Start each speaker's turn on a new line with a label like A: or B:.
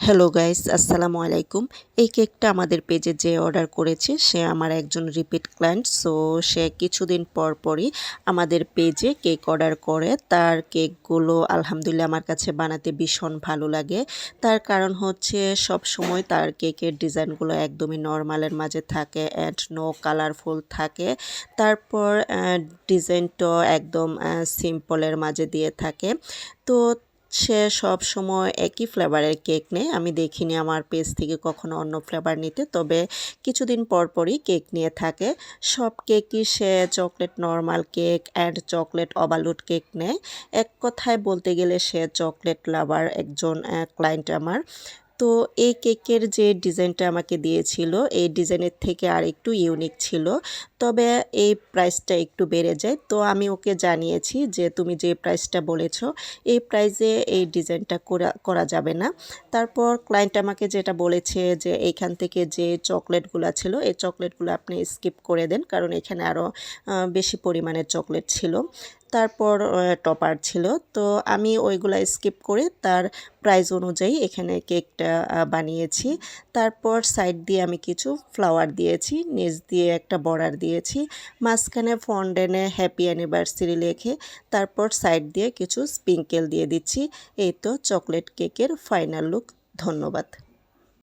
A: Hello guys আসসালামু আলাইকুম এই কেকটা আমাদের পেজে যে অর্ডার করেছে, সে আমার একজন রিপিট ক্লায়েন্ট সো সে কিছুদিন পর পরই আমাদের পেজে কেক অর্ডার করে। তার কেকগুলো আলহামদুলিল্লাহ আমার কাছে বানাতে ভীষণ ভালো লাগে। তার কারণ হচ্ছে সব সময় তার কেকের ডিজাইনগুলো একদমই নর্মালের মাঝে থাকে অ্যান্ড নো কালারফুল থাকে। তারপর ডিজাইনটা একদম সিম্পলের মাঝে দিয়ে থাকে। তো সে সব সময় একই ফ্লেভারের কেক নেয়। আমি দেখিনি আমার পেজ থেকে কখনো অন্য ফ্লেভার নিতে। তবে কিছুদিন পর পরই কেক নিয়ে থাকে। সব কেকই সে chocolate normal cake and chocolate overload cake নেয়। এক কথায় বলতে গেলে সে চকলেট লাভার একজন ক্লায়েন্ট আমার। তো এই কেকের যে ডিজাইনটা আমাকে দিয়েছিল, এই ডিজাইনের থেকে আর একটু ইউনিক ছিল। তবে এই প্রাইসটা একটু বেড়ে যায়। তো আমি ওকে জানিয়েছি যে, তুমি যে প্রাইসটা বলেছ, এই প্রাইসে এই ডিজাইনটা করা করা যাবে না। তারপর ক্লায়েন্ট আমাকে যেটা বলেছে যে, এইখান থেকে যে চকলেটগুলো ছিল, এই চকলেটগুলো আপনি স্কিপ করে দেন, কারণ এখানে আরও বেশি পরিমাণের চকলেট ছিল। তারপর টপার ছিল। তো আমি ওইগুলা স্কিপ করে তার প্রাইস অনুযায়ী এখানে কেকটা বানিয়েছি। তারপর সাইড দিয়ে আমি কিছু ফ্লাওয়ার দিয়েছি। নিচ দিয়ে একটা বর্ডার দিয়েছি। মাঝখানে ফন্ডেনে হ্যাপি অ্যানিভার্সারি লেখে, তারপর সাইড দিয়ে কিছু স্প্রিঙ্কেল দিয়ে দিচ্ছি। এই তো চকলেট কেকের ফাইনাল লুক। ধন্যবাদ।